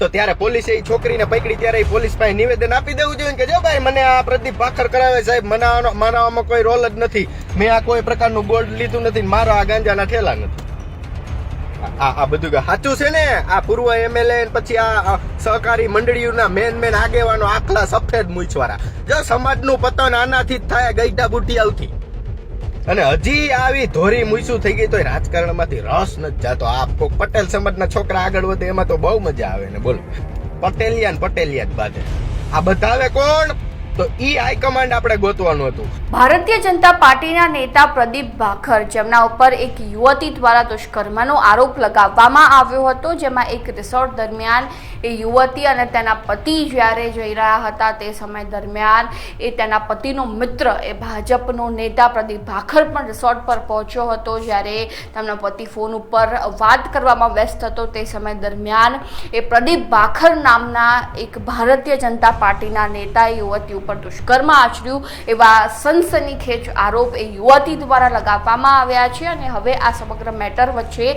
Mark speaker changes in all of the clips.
Speaker 1: તો ત્યારે પોલીસે એ છોકરીને પકડી, ત્યારે પોલીસ પાસે નિવેદન આપી દેવું જોઈએ કે જો ભાઈ, મને આ પ્રદીપ ભાખર કરાવે સાહેબ મને મારામાં કોઈ રોલ જ નથી. મેં આ કોઈ પ્રકારનું ગોલ્ડ લીધું નથી મારો આ ગાંજાના ઠેલા નથી. આ આ બધું સાચું છે ને? આ પૂર્વ એમએલએ પછી આ સહકારી મંડળીઓના મેન મેન આગેવાનો આખલા સફેદ મૂછવાળા. જો સમાજનું પતન આનાથી જ થાય, ગઈડા બુટિયાવથી અને હજી આવી ધોરી મૂછું થઈ ગઈ તો રાજકારણમાંથી રસ નથી જાતો. આ પટેલ સમાજના છોકરા આગળ વધે, એમાં તો બહુ મજા આવે ને બોલો. પટેલિયાન પટેલિયાન પટેલિયા બાજે. આ બધા આવે કોણ? તો ઈ હાઈકમાન્ડ આપણે ગોતવાનું હતું.
Speaker 2: ભારતીય જનતા પાર્ટીના નેતા પ્રદીપ ભાખર, જેમના ઉપર એક યુવતી દ્વારા દુષ્કર્મનો આરોપ લગાવવામાં આવ્યો હતો, જેમાં એક રિસોર્ટ દરમિયાન એ યુવતી અને તેના પતિ જ્યારે જઈ રહ્યા હતા, તે સમય દરમિયાન એ તેના પતિનો મિત્ર, એ ભાજપનો નેતા પ્રદીપ ભાખર પણ રિસોર્ટ પર પહોંચ્યો હતો, જ્યારે તેમના પતિ ફોન ઉપર વાત કરવામાં વ્યસ્ત હતો. તે સમય દરમિયાન એ પ્રદીપ ભાખર નામના એક ભારતીય જનતા પાર્ટીના નેતા યુવતી ઉપર દુષ્કર્મ આચર્યું એવા સનસનીખેજ આરોપ એ યુવતી દ્વારા લગાવવામાં આવ્યા છે અને હવે આ સમગ્ર મેટર વચ્ચે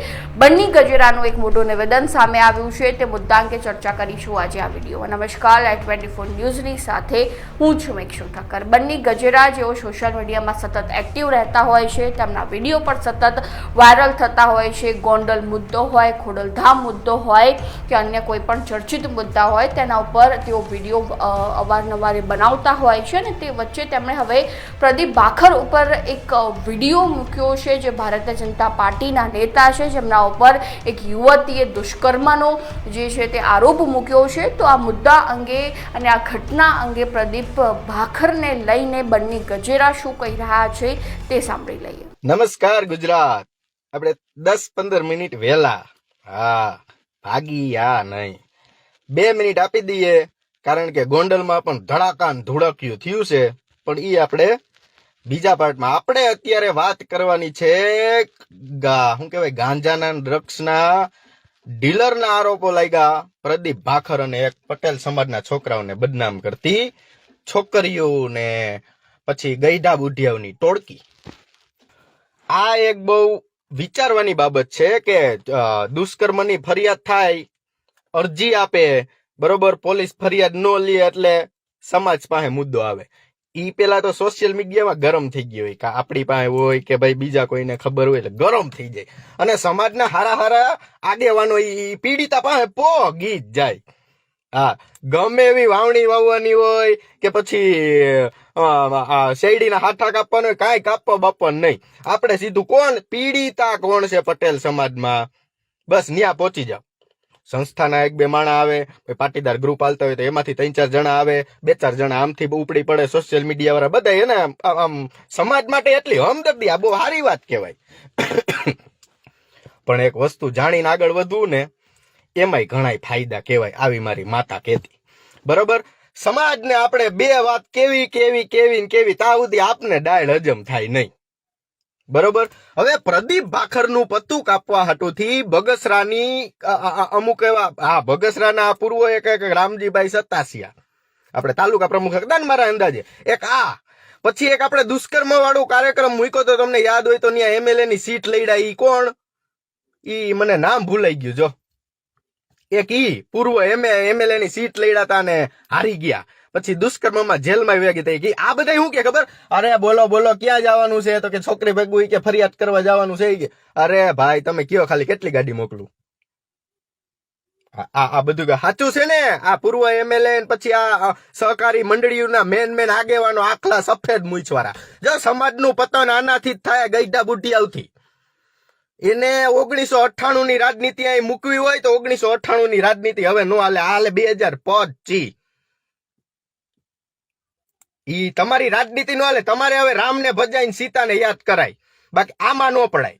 Speaker 2: બંને ગજેરાનું એક મોટું નિવેદન સામે આવ્યું છે. તે મુદ્દા અંગે ચર્ચા કરીશું આજે આ વીડિયો નમસ્કાર લાઈવ ટ્વેન્ટી ફોર ન્યૂઝની સાથે હું છું મેક્ષુ ઠક્કર બંની ગજેરા જેઓ સોશિયલ મીડિયામાં સતત એક્ટિવ રહેતા હોય છે, તેમના વીડિયો પણ સતત વાયરલ થતા હોય છે. ગોંડલ મુદ્દો હોય, ખોડલધામ મુદ્દો હોય કે અન્ય કોઈ પણ ચર્ચિત મુદ્દા હોય, તેના ઉપર તેઓ વીડિયો અવારનવાર બનાવતા હોય છે અને તે વચ્ચે તેમણે હવે પ્રદીપ ભાખર ઉપર એક વીડિયો મૂક્યો છે જે ભારતીય જનતા પાર્ટીના નેતા છે. જેમના ઉપર એક યુવતીએ દુષ્કર્મનો જે છે તે આરોપ મૂક્યો છે. તો આ મુદ્દા અંગે અને આ ઘટના અંગે પ્રદીપ ભાખરને લઈને બંને ગજેરા શું કહી રહ્યા છે તે સાંભળી લઈએ.
Speaker 1: નમસ્કાર ગુજરાત. આપણે દસ પંદર મિનિટ વહેલા. હા, ભાગી આ નહીં. બે મિનિટ આપી દઈએ. કારણ કે ગોંડલમાં પણ ધડાકાન ધુડક્યું થયું છે. પણ એ આપણે બીજા પાર્ટમાં આપણે અત્યારે વાત કરવાની છે શું કહેવાય, ગાંજાના ડ્રગ્સના ડીલરના આરોપો લાગ્યા. પ્રદીપ ભાખર અને એક પટેલ સમાજના છોકરાઓને બદનામ કરતી છોકરીઓને પછી ગઈઢા બુઢિયાઓની ટોળકી. આ એક બહુ વિચારવાની બાબત છે કે દુષ્કર્મની ફરિયાદ થાય, અરજી આપે બરોબર? પોલીસ ફરિયાદ ન લે એટલે સમાજ પાસે મુદ્દો આવે. ઈ પેલા તો સોશિયલ મીડિયામાં ગરમ થઈ ગયો હોય કે આપણી પાસે હોય કે ભાઈ બીજા કોઈને ખબર હોય એટલે ગરમ થઈ જાય. અને સમાજના હારા હારા આગેવાનો પીડિતા પાસે પો ગીત જાય. હા, ગમે એવી વાવણી વાવવાની હોય કે પછી શેરડીના હાથા કાપવાનો હોય, કાંઈ કાપવા બાપવાનું નહીં. આપણે સીધું કોણ? પીડિતા કોણ છે પટેલ સમાજમાં? બસ ન્યા પહોંચી જાવ સંસ્થાના એક બે માણા આવે પાટીદાર ગ્રુપ હાલતા હોય તો એમાંથી ત્રણ ચાર જણા આવે, બે ચાર જણા આમથી ઉપડી પડે સોશિયલ મીડિયા વાળા બધા એને આમ સમાજ માટે એટલી હમદર્દી, આ બહુ સારી વાત કહેવાય. પણ એક વસ્તુ જાણીને આગળ વધવું ને, એમાંય ઘણાય ફાયદા કહેવાય આવી મારી માતા કહેતી. બરોબર? સમાજને આપણે બે વાત કેવી કેવી કેવી ને કેવી, તા સુધી આપને ડાયડ હજમ થાય નહીં. બરોબર? હવે પ્રદીપ ભાખરનું પત્તું કાપવા હાટુથી બગસરાની અમુક એવા, હા, બગસરાના પૂર્વ એક રામજીભાઈ સત્તાસિયા. આપણે તાલુકા પ્રમુખ હતા ને મારા અંદાજે. એક આ. પછી એક આપણે દુષ્કર્મ વાળું કાર્યક્રમ મૂક્યો તો તમને યાદ હોય તો ત્યાં એમએલએ ની સીટ લઈડા ઈ કોણ? ઈ મને નામ ભૂલાઈ ગયું, જો. એક ઈ પૂર્વ એમ એમએલએ ની સીટ લઈડા તા ને હારી ગયા. પછી દુષ્કર્મમાં જેલમાં વેગી થઈ ગઈ આ બધા શું કે ખબર? અરે બોલો બોલો, ક્યાં જવાનું છે? તો કે છોકરી ભેગું કે ફરિયાદ કરવા જવાનું છે કે, અરે ભાઈ, તમે કયો ખાલી કેટલી ગાડી મોકલું? આ, આ- બધું સાચું છે ને? આ પૂર્વ એમએલએ પછી આ સહકારી મંડળીઓના મેન મેન આગેવાનો આખલા સફેદ મૂછવાળા. જો સમાજનું પતન આનાથી જ થાય ગઈઢા આવતી. એને ઓગણીસો અઠ્ઠાણું ની રાજનીતિ અહીં મૂકવી હોય તો ઓગણીસો અઠ્ઠાણું ની રાજનીતિ હવે નો હાલે. હાલે બે હજાર પચી ઈ તમારી રાજનીતિ નો હાલે, તમારે હવે રામને ભજાઈને સીતાને યાદ કરાય. બાકી આમાં ન પડાય.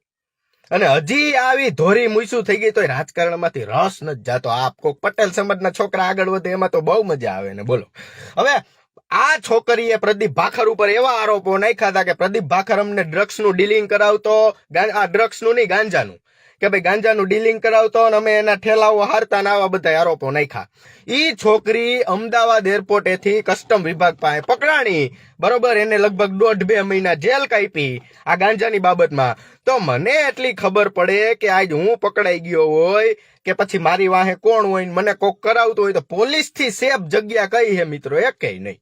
Speaker 1: અને હજી આવી ધોરી મૂસું થઈ ગઈ તો રાજકારણમાંથી રસ નથી જાતો. આપ કોક પટેલ સમાજના છોકરા આગળ વધે, એમાં તો બહુ મજા આવે ને, બોલો. હવે આ છોકરીએ પ્રદીપ ભાખર ઉપર એવા આરોપો નાખ્યા હતા કે પ્રદીપ ભાખર અમને ડ્રગ્સનું ડીલિંગ કરાવતો આ ડ્રગ્સનું નહીં, ગાંજાનું. કે ભાઈ ગાંજાનું ડીલિંગ કરાવતો અને અમે એના ઠેલાઓ હારતા ને આવા બધા આરોપો નાખ્યા. ઈ છોકરી અમદાવાદ એરપોર્ટેથી કસ્ટમ વિભાગ પાસે પકડાણી. બરોબર, એને લગભગ દોઢ બે મહિના જેલ કાપી આ ગાંજાની બાબતમાં. તો મને એટલી ખબર પડે કે આજ હું પકડાઈ ગયો હોય કે પછી મારી વાહે કોણ હોય મને કોક કરાવતું હોય તો પોલીસથી સેફ જગ્યા કઈ હે મિત્રો? એકેય નહીં.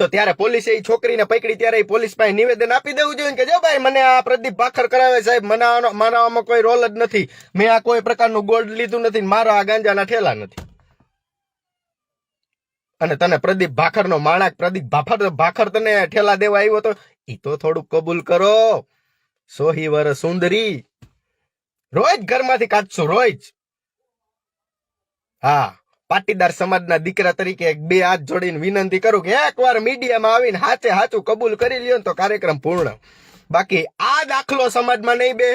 Speaker 1: તો ત્યારે પોલીસે છોકરીને પકડી, ત્યારે પોલીસ પાસે નિવેદન આપી દેવું જોઈએ કે જો ભાઈ, મને આ પ્રદીપ ભાખર કરાવે સાહેબ, મને માનવામાં કોઈ રોલ જ નથી. મેં આ કોઈ પ્રકારનું ગોલ્ડ લીધું નથી મારા આ ગાંજાના ઠેલા નથી. અને તને પ્રદીપ ભાખરનો માણક, પ્રદીપ ભાખર ભાખર તને ઠેલા દેવા આવ્યો તો એ તો થોડુંક કબૂલ કરો. સોહી વર સુંદરી. રોજ ઘરમાંથી કાઢશું રોજ હા. પાટીદાર સમાજના દીકરા તરીકે બે હાથ જોડીને વિનંતી કરું કે એકવાર મીડિયામાં આવીને હાચે હાચું કબૂલ કરી લ્યો તો કાર્યક્રમ પૂર્ણ. બાકી આ દાખલો સમાજમાં નહીં બે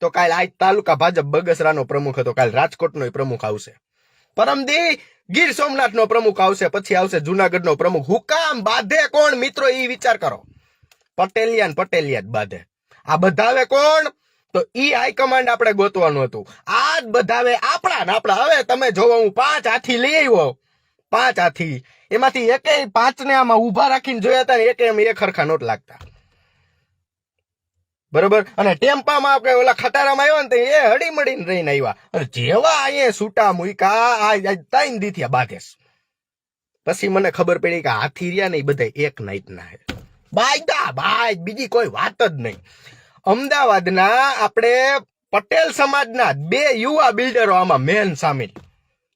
Speaker 1: તો કાલ આજ તાલુકા ભાજપ બગસરાનો પ્રમુખ હતો, કાલ રાજકોટનો પ્રમુખ આવશે. પરમદી ગીર સોમનાથનો પ્રમુખ આવશે, પછી આવશે જુનાગઢનો પ્રમુખ. હુકામ બાધે કોણ મિત્રો એ વિચાર કરો. પટેલિયાન પટેલિયાન બાંધે. આ બધાવે કોણ? તો ઈ હાઈકમાન્ડ આપણે ગોતવાનું હતું. આ જ બધાવે આપણા ને આપણા. હવે તમે જોવો, હું પાંચ હાથી લઈ આવ્યો. પાંચ હાથી. એમાંથી એકે પાંચ ને આમાં ઊભા રાખીને જોયા હતા ને એકે એમ એક હરખા નોટ લાગતા. બરોબર? અને ટેમ્પામાં આપણે ઓલા ખટારામાં આવ્યા ને તો એ હળી મળીને રહીને આવ્યા. અને જેવા અહીંયા છૂટા મૂકા આ તાઈન દીથિયા બાધેશ પછી મને ખબર પડી કે હાથી રહ્યા ને એ બધા એક નાઈટ ના હે. બાયદા, બાય, બીજી કોઈ વાત જ નહીં. અમદાવાદના આપણે પટેલ સમાજના બે યુવા બિલ્ડરો આમાં મેન સામેલ.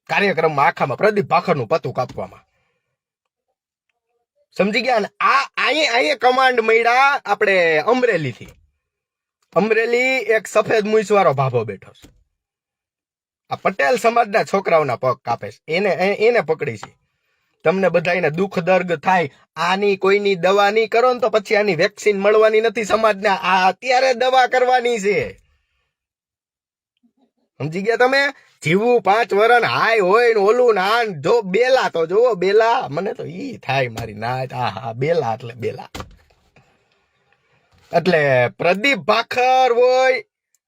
Speaker 1: કાર્યક્રમમાં આખામાં પ્રદીપ ભાખરનું પતું કાપવામાં. સમજી ગયા ને? આ અહીંયા અહીંયા કમાન્ડ મળ્યા આપણે અમરેલીથી. અમરેલી એક સફેદ મૂછ ભાભો બેઠો છે. આ પટેલ સમાજના છોકરાઓના પગ કાપે છે. એને એને પકડી છે. તમને બધાને દુઃખ દર્ગ થાય, આની કોઈની દવા નહીં કરો ને તો પછી આની વેક્સિન મળવાની નથી સમાજને. આ અત્યારે દવા કરવાની છે. સમજી ગયા તમે? જીવું પાંચ વરણ હાય હોય ને ઓલું ના જો બેલા તો જોવો બેલા. મને તો ઈ થાય મારી આ હા બેલા એટલે બેલા. એટલે પ્રદીપ ભાખર હોય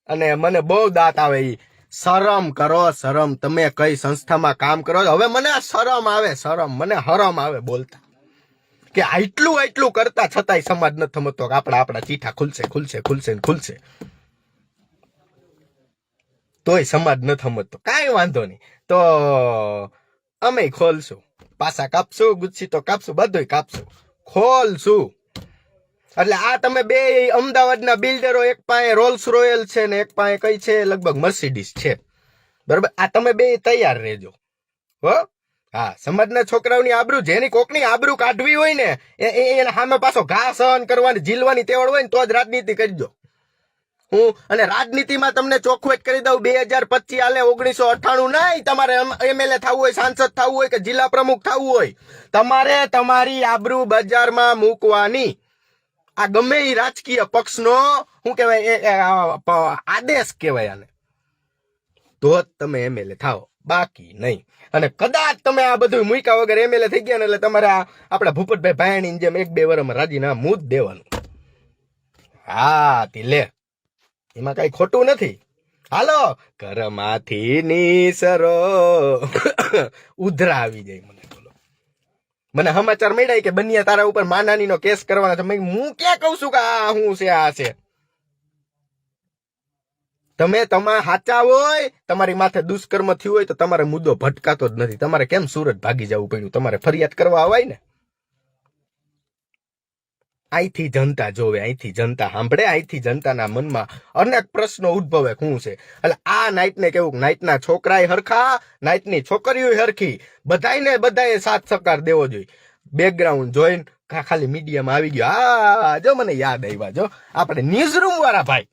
Speaker 1: અને મને બહુ દાંત આવે ઈ. શરમ કરો, શરમ. તમે કઈ સંસ્થામાં કામ કરો? હવે મને શરમ આવે, શરમ. મને હરમ આવે બોલતા. કે આટલું આટલું કરતા છતાંય સમાજ નથી થમતો. આપણા આપણા ચીઠા ખુલશે ખુલશે ખુલશે ખુલશે. તોય સમાજ નથી સમજતો કાંઈ વાંધો નહીં. તો અમે ખોલશું. પાસા કાપશું, ગુચ્છી તો કાપશું, બધુંય કાપશું. ખોલશું. એટલે આ તમે બે અમદાવાદના બિલ્ડરો એક પાસે રોલ્સ રોયલ છે ને એક પાસે કઈ છે, લગભગ મર્સિડીસ છે. બરોબર? આ તમે બે તૈયાર રહેજો. હો? હા, સમાજના છોકરાઓની આબરૂ, જેની કોકની આબરૂ કાઢવી હોય ને એના સામે પાછો ઘા સહન કરવાની, ઝીલવાની તેવડ હોય ને, તો જ રાજનીતિ કરજો હું, અને રાજનીતિમાં તમને ચોખ્ખું કરી દઉં, બે હજાર પચીસ આલે ઓગણીસો અઠ્ઠાણું નહીં, તમારે એમએલએ થવું હોય, સાંસદ થવું હોય કે જિલ્લા પ્રમુખ થવું હોય, તમારે તમારી આબરૂ બજારમાં મૂકવાની. આ ગમે એ રાજકીય પક્ષનો, શું કહેવાય આદેશ કહેવાય આને. તો જ તમે એમએલએ થાઓ. બાકી નહીં. અને કદાચ તમે આ બધું મૂકા વગર એમએલએ થઈ ગયા ને એટલે તમારે આ આપણા ભૂપતભાઈ ભાયાણીની જેમ એક બે વરમાં રાજીનામું મૂત દેવાનું. હા, તી લે. એમાં કઈ ખોટું નથી. હાલો. ઘરમાંથી નીસરો. ઉધરા આવી જાય મને સમાચાર મળ્યા કે બન્યા તારા ઉપર માનાની નો કેસ કરવાના છે. હું ક્યાં કઉ છું કે આ હું છે, આ છે? તમે તમા સાચા હોય, તમારી માથે દુષ્કર્મ થયું હોય તો તમારે મુદ્દો ભટકાતો જ નથી. તમારે કેમ સુરત ભાગી જવું પડ્યું? તમારે ફરિયાદ કરવા અવાય ને? અહીંથી જનતા જોવે અહીંથી જનતા સાંભળે અહીંથી જનતાના મનમાં અનેક પ્રશ્નો ઉદ્ભવે, શું છે? એટલે આ નાઇટને કેવું નાઇટના છોકરાએ હરખા નાઇટની છોકરીઓ હરખી. બધાને બધાએ સાથ સહકાર દેવો જોઈએ. બેકગ્રાઉન્ડ જોઈને ખાલી મીડિયામાં આવી ગયો. આ જો મને યાદ આવ્યા, જો. આપણે ન્યૂઝરૂમ વાળા ભાઈ.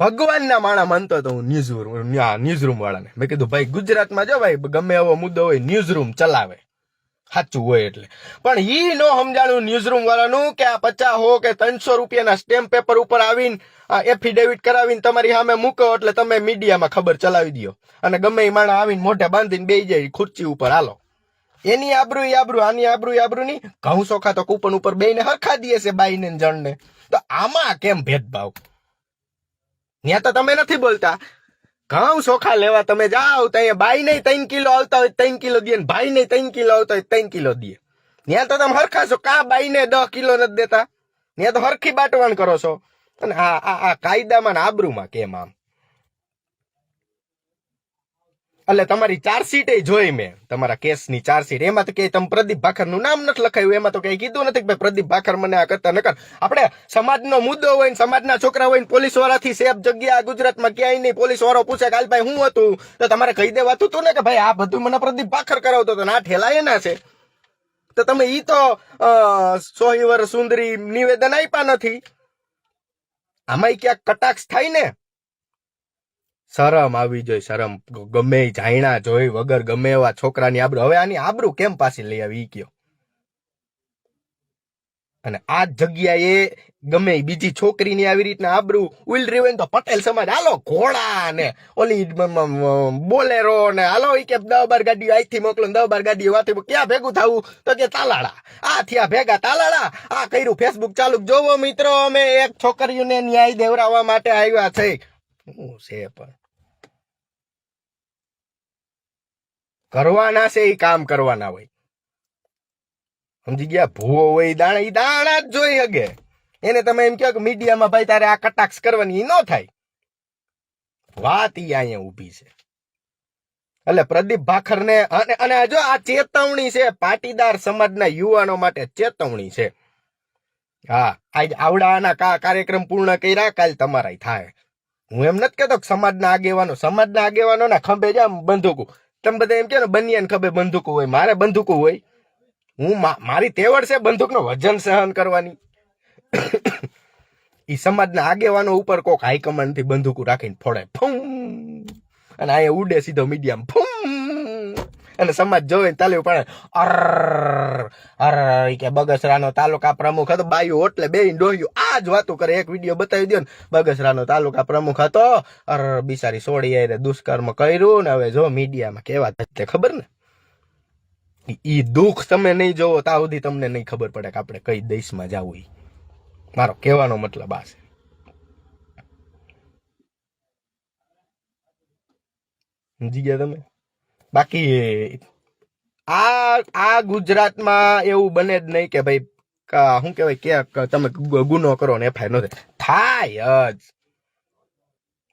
Speaker 1: ભગવાનના માણા માનતો હતો હું ન્યૂઝ ન્યૂઝરૂમ વાળાને. મેં કીધું, ભાઈ, ગુજરાતમાં જો ભાઈ, ગમે એવો મુદ્દો હોય ન્યૂઝરૂમ ચલાવે. સાચું હોય એટલે. પણ ઈ નો સમજાણું ન્યૂઝરૂમ વાળાનું કે આ પચાસ હો કે ત્રણસો રૂપિયાના સ્ટેમ્પ પેપર ઉપર આવીને એફિડેવિટ કરાવીને તમારી સામે મૂકો એટલે તમે મીડિયામાં ખબર ચલાવી દો. અને ગમે એ માણસ આવીને મોઢે બાંધીને બે જાય ખુરચી ઉપર. હાલો. એની આબરૂ આબરૂ, આની આબરૂ આબરૂ નહીં ઘઉં ચોખા તો કૂપન ઉપર બેને હરખા દે છે બાઈને ને જણને. તો આમાં કેમ ભેદભાવ? ત્યાં તો તમે નથી બોલતા. ઘઉં ચોખા લેવા તમે જાઓ તો અહીંયા બાઈ નહીં ત્રણ કિલો આવતા હોય, ત્રણ કિલો દે ભાઈ નહીં ત્રણ કિલો આવતા હોય, ત્રણ કિલો દે. ત્યાં તો તમે હરખા છો, કા બાઈ ને દસ કિલો નથી દેતા? ત્યાં તો હરખી બાટવાણ કરો છો. અને આ આ કાયદામાં ને આબરૂમાં કેમ આમ? એટલે તમારી ચાર્જશીટ જોઈ મેં. તમારા કેસની ચાર્જશીટ એમાં તો કે તમે પ્રદીપ ભાખરનું નામ નથી લખાયું. એમાં તો કઈ કીધું નથી કે ભાઈ પ્રદીપ ભાખર મને આ કરતા નકર. આપણે સમાજનો મુદ્દો હોય ને સમાજના છોકરા હોય ને પોલીસ વાળાથી સેફ જગ્યા ગુજરાતમાં ક્યાંય નહીં. પોલીસ વાળો પૂછે કાલ ભાઈ, હું હતું? તો તમારે કહી દેવાતું હતું ને કે, ભાઈ, આ બધું મને પ્રદીપ ભાખર કરાવતો હતો ના ઠેલા એના છે. તો તમે ઈ તો સોહીવર સુંદરી નિવેદન આપ્યા નથી. આમાંય ક્યાંક કટાક્ષ થાય ને શરમ આવી જોઈએ શરમ. ગમે જાયણા જોઈ, વગર ગમે એવા છોકરાની આબરૂ. હવે આની આબરૂ કેમ પાછી લઈ આવી ગયો અને આ જગ્યાએ ગમે બીજી છોકરીની આવી રીતના આબરૂ ઉલ રીવેન તો પટેલ સમાજ, હાલો ઘોડા ને ઓલી બોલેરો ને હાલો, ઈ કે દસ બાર ગાડીઓ અહીંથી મોકલો દવ બાર ગાડીઓ વાથી ક્યાં ભેગું થવું? તો કે તાલાળા. આ થયા ભેગા તાલાળા. આ કર્યું ફેસબુક ચાલુ જોવો મિત્રો, અમે એક છોકરીઓને ન્યાય દેવરાવવા માટે આવ્યા છે. શું છે પણ કરવાના છે એ કામ કરવાના હોય. સમજી ગયા? ભૂવો હોય, દાણા એ દાણા જ જોઈ હગે. એને તમે એમ કહો કે મીડિયામાં ભાઈ તારે આ કટાક્ષ કરવાની ન થાય. વાત એ અહીંયા ઊભી છે. એટલે પ્રદીપ ભાખરને અને અને જો આ ચેતવણી છે, પાટીદાર સમાજના યુવાનો માટે ચેતવણી છે. હા, આજ આવડાના કા કાર્યક્રમ પૂર્ણ કર્યા, કાલ તમારા થાય. હું એમ નથી કહેતો સમાજના આગેવાનો સમાજના આગેવાનો ના ખંભે જામ બંદૂકો. તમે બધા એમ કે બનિયાન ખભે બંદૂકો હોય, મારે બંદૂકો હોય. હું મારી તેવડ છે બંદૂકનો વજન સહન કરવાની. એ સમાજના આગેવાનો ઉપર કોક હાઈકમાન્ડથી બંદૂકો રાખીને ફોડે. ફૂમ અને અહીંયા ઉડે સીધો મીડિયમ. ફૂમ અને સમાજ જોવે તાલી પડે અર અર કે બગસરાનો તાલુકા પ્રમુખ હતો. બાયું ઓટલે બે ડોહ્યું. આ જ વાતો કરે. એક વીડિયો બતાવી દો ને. બગસરાનો તાલુકા પ્રમુખ હતો. અર બિચારી સોડી આવીને દુષ્કર્મ કર્યું ને હવે જો મીડિયામાં કેવા થશે ખબર ને? ઈ દુઃખ તમે નહીં જોવો ત્યાં સુધી તમને નહીં ખબર પડે કે આપણે કઈ દેશમાં જવું એ મારો કહેવાનો મતલબ આ છે. સમજી ગયા તમે? બાકી આ આ ગુજરાતમાં એવું બને જ નહીં કે ભાઈ શું કહેવાય, કે તમે ગુનો કરો ને એફઆઈઆર નથી થાય જ.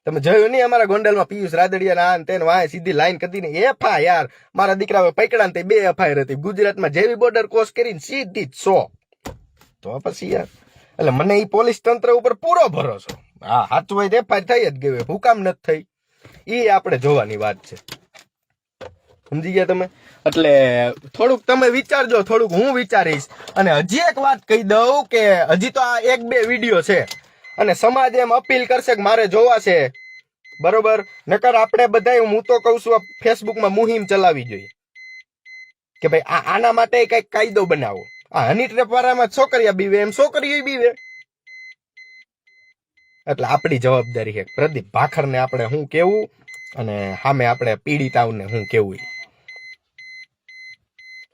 Speaker 1: તમે જોયું નહીં અમારા ગોંડલમાં પિયુષ રાદડિયા ના તેને વાય સીધી લાઈન કરી ને એફઆઈઆર. મારા દીકરા પકડા તે બે એફઆઈઆર હતી. ગુજરાતમાં જેવી બોર્ડર ક્રોસ કરીને સીધી જ સો. તો પછી યાર, એટલે મને એ પોલીસ તંત્ર ઉપર પૂરો ભરોસો. હા, સાચું હોય એફઆઈઆર થઈ જ ગયું. હું નથી થઈ. એ આપણે જોવાની વાત છે. સમજી ગયા તમે? એટલે થોડુંક તમે વિચારજો, થોડુંક હું વિચારીશ. અને હજી એક વાત કહી દઉં કે હજી તો આ એક બે વીડિયો છે. અને સમાજ એમ અપીલ કરશે કે મારે જોવા છે. બરોબર? નકર આપણે બધા હું તો કહું છું ફેસબુકમાં મુહિમ ચલાવવી જોઈએ. કે ભાઈ, આ આના માટે કંઈક કાયદો બનાવો. આ હની ટ્રેપ વાળામાં છોકરીયા બીવે, એમ છોકરીઓ બીવે. એટલે આપણી જવાબદારી છે. પ્રદીપ ભાખરને આપણે શું કેવું? અને સામે આપણે પીડિતાઓને શું કેવું.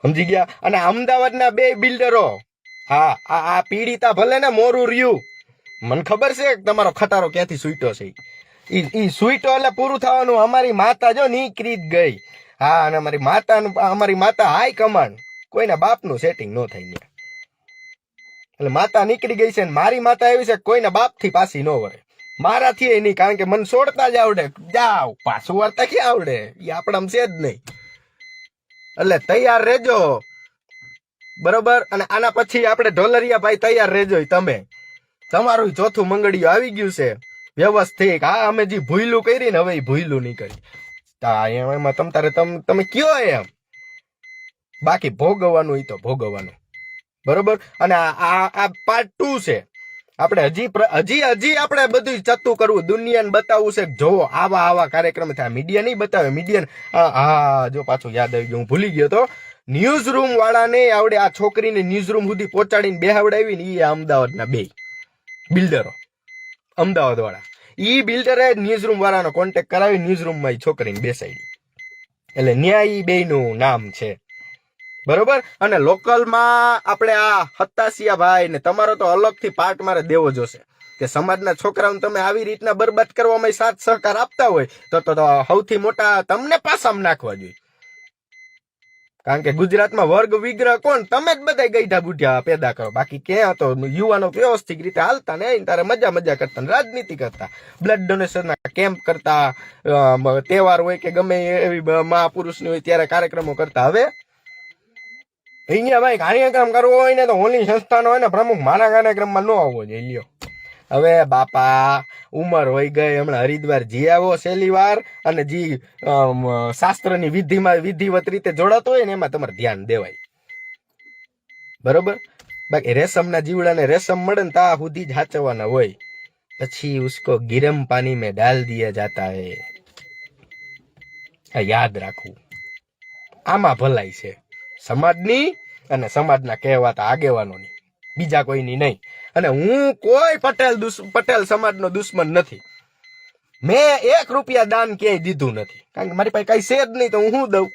Speaker 1: સમજી ગયા? અને અમદાવાદના બે બિલ્ડરો હા, આ આ પીડિતા ભલે ને મોરું રહ્યું. મને ખબર છે તમારો ખટારો ક્યાંથી સૂઈટો છે ઈ. સૂઈટો એટલે પૂરું થવાનું અમારી માતા જો નીકળી જ ગઈ. હા, અને અમારી માતાનું, અમારી માતા હાઈ કમાન્ડ કોઈના બાપનું સેટિંગ ન થઈ ગયા એટલે માતા નીકળી ગઈ છે ને મારી માતા એવી છે, કોઈના બાપથી પાછી ન વળે. મારાથી એ નહીં, કારણ કે મને છોડતા જ આવડે. જાવ પાછું વાર્તા ક્યાં આવડે? એ આપણામાં છે જ નહીં. એટલે તૈયાર રહેજો. બરોબર? અને આના પછી આપણે ઢોલરિયા ભાઈ તૈયાર રહેજો તમે. તમારું ચોથું મંગળિયું આવી ગયું છે. વ્યવસ્થિત. હા, અમે જે ભૂયલું કરી ને હવે ઈ ભૂયલું નહીં એમાં તમ, તારે તમ, તમે કયો એમ? બાકી ભોગવવાનું એ તો ભોગવવાનું. બરોબર? અને આ આ પાર્ટ ટુ છે. આપણે હજી હજી હજી આપણે બધું ચતું કરવું. દુનિયાને બતાવવું છે જોવો, આવા આવા કાર્યક્રમ થાય. મીડિયા નહીં બતાવે. મીડિયા હા જો પાછું યાદ આવી ગયું, હું ભૂલી ગયો તો. ન્યૂઝ રૂમ વાળાને આવડે આ છોકરીને ન્યૂઝ રૂમ સુધી પહોંચાડીને બેહાવડાવી ને એ અમદાવાદના બે બિલ્ડરો અમદાવાદ વાળા ઈ બિલ્ડરે ન્યૂઝ રૂમ વાળાનો કોન્ટેક્ટ કરાવી ન્યૂઝ રૂમમાં એ છોકરીને બેસાડી. એટલે ન્યાય બેનું નામ છે. બરોબર? અને લોકલમાં આપણે આ હતાશિયા ભાઈ ને તમારો તો અલગથી પાર્ટ મારે દેવો જોશે. કે સમાજના છોકરાઓને તમે આવી રીતના બરબાદ કરવામાં સાથ સહકાર આપતા હોય, તો તો સૌથી મોટા તમને પાસામાં નાખવા જોઈએ. કારણ કે ગુજરાતમાં વર્ગ વિગ્રહ કોણ? તમે જ બધા ગઈઢા બુઢિયા પેદા કરો. બાકી ક્યાં તો યુવાનો વ્યવસ્થિત રીતે હાલતા ને તારે મજા મજા કરતા રાજનીતિ કરતા. બ્લડ ડોનેશનના કેમ્પ કરતા. તહેવાર હોય કે ગમે એવી મહાપુરુષની હોય ત્યારે કાર્યક્રમો કરતા. હવે ભાઈ, કાર્યક્રમ કરવો હોય ને તો હોલી સંસ્થાનો હોય ને પ્રમુખ મારા કાર્યક્રમમાં ન આવવો જોઈએ, લ્યો. હવે બાપા, ઉંમર હોય ગઈ, હમણાં હરિદ્વાર જી આવો છેલ્લી વાર અને જી શાસ્ત્રની વિધિમાં વિધિવત રીતે જોડાતો હોય ને એમાં તમારે ધ્યાન દેવાય. બરોબર? બાકી રેશમના જીવડાને રેશમ મળે ને તા સુધી જ હાચવાના હોય. પછી ઉસકો ગીરમ પાણી મેં ડાલ દિયા જાતા હે. યાદ રાખવું. આમાં ભલાઈ છે. સમાજની અને સમાજના કહેવાતા આગેવાનોની. બીજા કોઈની નહીં. અને હું કોઈ પટેલ પટેલ સમાજનો દુશ્મન નથી. મેં એક રૂપિયા દાન ક્યાંય દીધું નથી. કારણ કે મારી પાસે કઈ છે જ નહીં તો હું શું દઉં?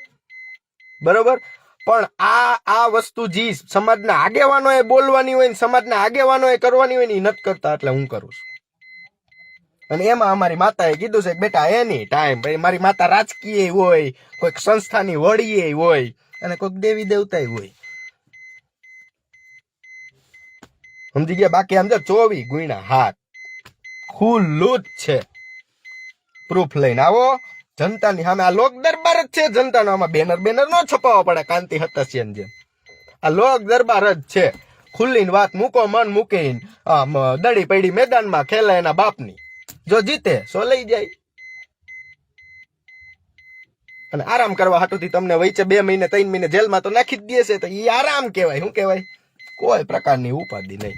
Speaker 1: બરોબર? પણ આ આ વસ્તુ જી સમાજના આગેવાનોએ બોલવાની હોય ને સમાજના આગેવાનોએ કરવાની હોય ને એ નથી કરતા, એટલે હું કરું છું. અને એમાં અમારી માતાએ કીધું છે કે બેટા, એની ટાઈમ મારી માતા રાજકીય હોય, કોઈક સંસ્થાની વડીએ હોય અને કોઈક દેવી દેવતા હોય. સમજી ગયા? બાકી આમ તો ચોવી ગુણ્યા હાથ ખુલ્લું જ છે. પ્રૂફ લઈને આવો. જનતાની સામે આ લોક દરબાર જ છે. જનતાનો આમાં બેનર બેનર નો છપાવવા પડે. કાંતિ હતસિયન જેમ. આ લોક દરબાર જ છે. ખુલ્લીને વાત મૂકો, મન મૂકીને. દડી પડી મેદાનમાં ખેલાય એના બાપની. જો જીતે, સો લઈ જાય. અને આરામ કરવા હાટુથી તમને વચ્ચે બે મહિને, ત્રણ મહિને જેલમાં તો નાખી જ દે તો એ આરામ કહેવાય, શું કહેવાય? કોઈ પ્રકારની ઉપાધિ નહીં.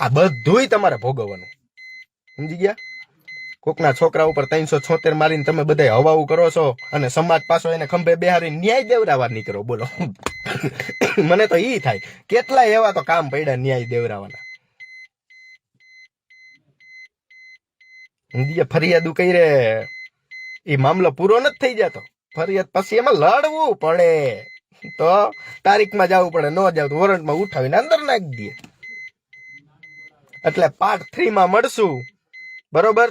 Speaker 1: આ બધુંય તમારે ભોગવવાનું. સમજી ગયા? કોકના છોકરા ઉપર ત્રણસો છોતેર મારીને તમે બધા હવાઉ કરો છો અને સમાજ પાછો એને ખંભે બેહારી ન્યાય દેવરાવા નીકળો, બોલો. મને તો ઈ થાય. કેટલા એવા તો કામ પડ્યા ન્યાય દેવરાવાના? ફરિયાદો કઈ રે એ મામલો પૂરો નથી થઈ જતો. ફરિયાદ પછી એમાં લડવું પડે. તો તારીખમાં જવું પડે, ન જાવ તો વોરંટમાં ઉઠાવીને અંદર નાખી દે એટલે પાર્ટ થ્રી માં મળશું. બરોબર?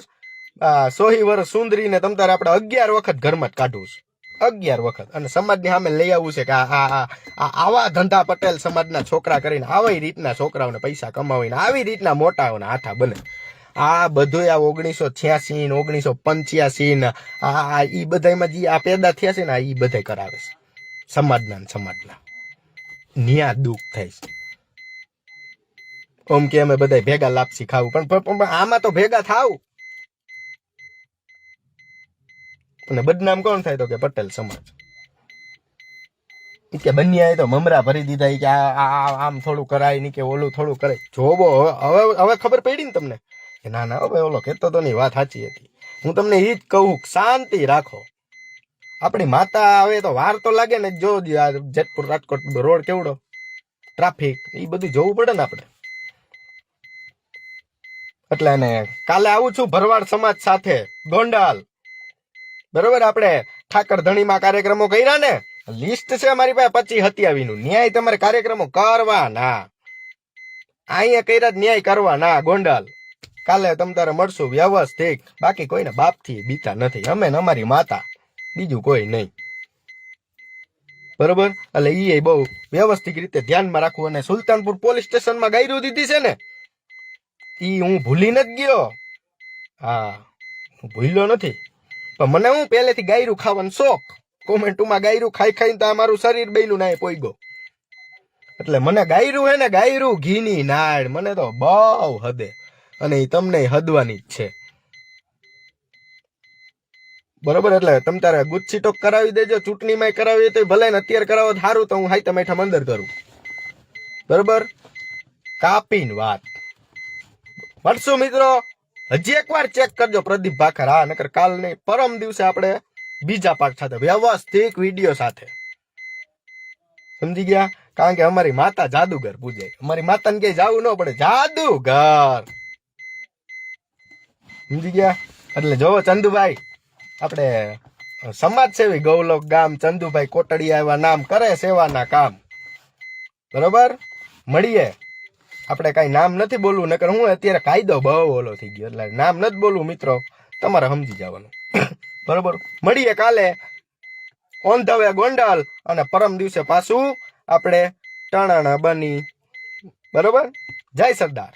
Speaker 1: સોહી વર્ષ સુંદરીને તમ તારે આપણે અગિયાર વખત ઘરમાં જ કાઢવું છે. અગિયાર વખત. અને સમાજની સામે લઈ આવવું છે કે આ- આ આવા ધંધા પટેલ સમાજના છોકરા કરીને આવી રીતના છોકરાઓને પૈસા કમાવીને, આવી રીતના મોટાઓના હાથા બને. આ બધું આ ઓગણીસો છ્યાસી ને ઓગણીસો પંચ્યાસી ને આ એ બધામાં જે આ પેદા થયા છે ને, આ એ બધા કરાવે છે. સમાજના સમાજના. ન્યા દુઃખ થાય છે. ઓમ કે અમે બધા ભેગા લાપસી ખાવું. પણ આમાં તો ભેગા થાવ. અને બદનામ કોણ થાય તો કે પટેલ સમાજ. કે બન્યા તો મમરા ભરી દીધા કે આ આમ થોડું કરાય નહીં કે ઓલું થોડું કરાય. જોવો, હવે હવે ખબર પડી ને તમને? કે ના ના ભાઈ, ઓલો કહેતો તો ની વાત સાચી હતી. હું તમને ઈ જ કહું, શાંતિ રાખો. આપણી માતા આવે તો વાર તો લાગે ને, જો આ જેતપુર, રાજકોટ રોડ કેવડો, ટ્રાફિક એ બધું જોવું પડે ને આપણે. એટલે એને કાલે આવું છું, ભરવાડ સમાજ સાથે, ગોંડાલ. બરોબર, આપણે ઠાકર ધણીમાં કાર્યક્રમો કર્યા ને, લિસ્ટ છે મારી પાસે પચી હત્યાવીનું. ન્યાય તમારે કાર્યક્રમો કરવાના. અહીંયા કર્યા ન્યાય કરવાના, ગોંડાલ. કાલે તમ તારે મળશું વ્યવસ્થિત. બાકી કોઈને બાપથી બીતા નથી. અમે ને અમારી માતા. બીજું કોઈ નહીં. બરોબર? એટલે ઈ બહુ વ્યવસ્થિત રીતે ધ્યાનમાં રાખવું અને સુલતાનપુર પોલીસ સ્ટેશનમાં ગાયરું દીધી છે ને? ઈ હું ભૂલી નથી ગયો. હા, હું ભૂલ્યો નથી. પણ મને હું પહેલેથી ગાયરું ખાવાનો શોખ. કોમેન્ટમાં ગાયરું ખાઈ ખાઈને તો મારું શરીર બેલું ના પોઈગો એટલે મને ગાયરું હે ને ગાયરું ઘીની નાળ. મને તો બહુ હદે. અને એ તમને હદવાની જ છે. બરોબર? એટલે તમે તારે ગુચ્છી ટોક કરાવી દેજો, ચૂંટણીમાં કરાવી તો ભલે ને અત્યારે કરાવો સારું તો હું હાઈ મેઠા મંદર કરું. બરોબર? કાપીન વાત. મળશું મિત્રો? હજી એકવાર ચેક કરજો, પ્રદીપ ભાખર. હા, નકર કાલ નહીં પરમ દિવસે આપણે બીજા પાઠ સાથે, વ્યવસ્થિત વીડિયો સાથે. સમજી ગયા? કારણ કે અમારી માતા જાદુગર પૂજે. અમારી માતાને ક્યાંય જવું ન પડે. જાદુગર! સમજી ગયા? એટલે જોવો ચંદુભાઈ, આપણે સમાજ સેવી ગૌલોક ગામ ચંદુભાઈ કોટડિયા એવા નામ કરે સેવાના કામ. બરોબર? મળીએ. આપણે કાંઈ નામ નથી બોલવું, નકર હું અત્યારે કાયદો બહુ ઓલો થઈ ગયો, એટલે નામ નથી બોલવું મિત્રો, તમારે સમજી જવાનું. બરોબર? મળીએ કાલે. ઓન ધ વે ગોંડલ, અને પરમ દિવસે પાછું આપણે ટણાણા બની. બરોબર? જય સરદાર.